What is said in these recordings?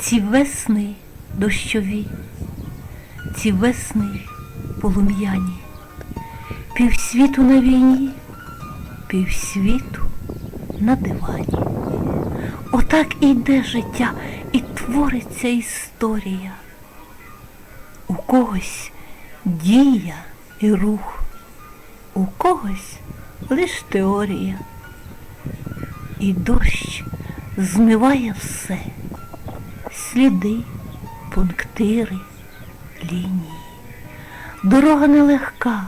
Ці весни дощові, ці весни полум'яні, півсвіту на війні, півсвіту на дивані. Отак і йде життя, і твориться історія. У когось дія і рух, у когось лиш теорія. І дощ змиває все, сліди, пунктири, лінії. Дорога нелегка,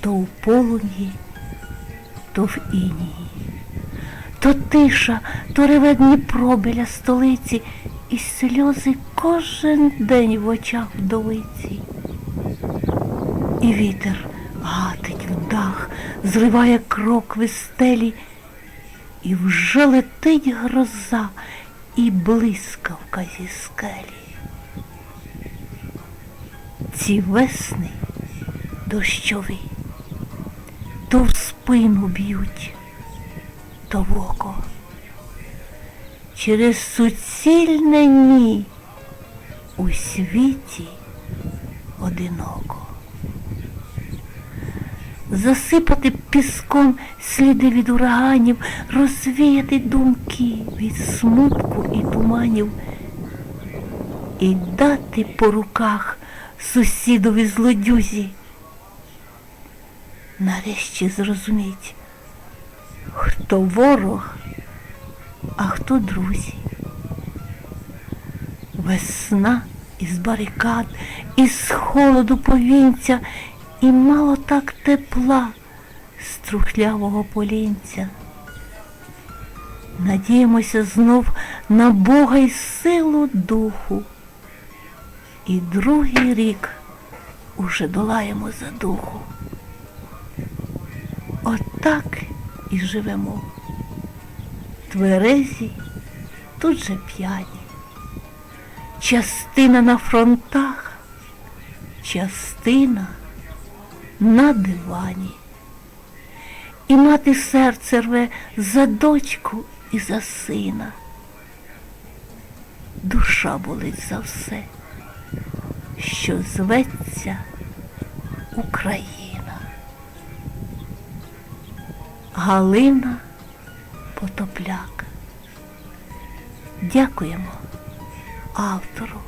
то у полум'ї, то в інії. То тиша, то реве Дніпро біля столиці, і сльози кожен день в очах вдовиці. І вітер гатить в дах, зриває крок в стелі, і вже летить гроза і блискавка зі скелі. Ці весни дощові, то в спину б'ють, то в око. Через суцільне ні у світі одиноко. Засипати піском сліди від ураганів, розвіяти думки від смутку і туманів і дати по руках сусідові злодюзі. Нарешті зрозуміть, хто ворог, а хто друзі. Весна із барикад, із холоду повінця, і мало так тепла з трухлявого полінця. Надіємося знов на Бога й силу духу. І другий рік уже долаємо за духу. Отак і живемо. Тверезі, тут же п'яні. Частина на фронтах, частина на дивані. І мати серце рве за дочку і за сина. Душа болить за все, що зветься Україна. Галина Потопляк. Дякуємо автору.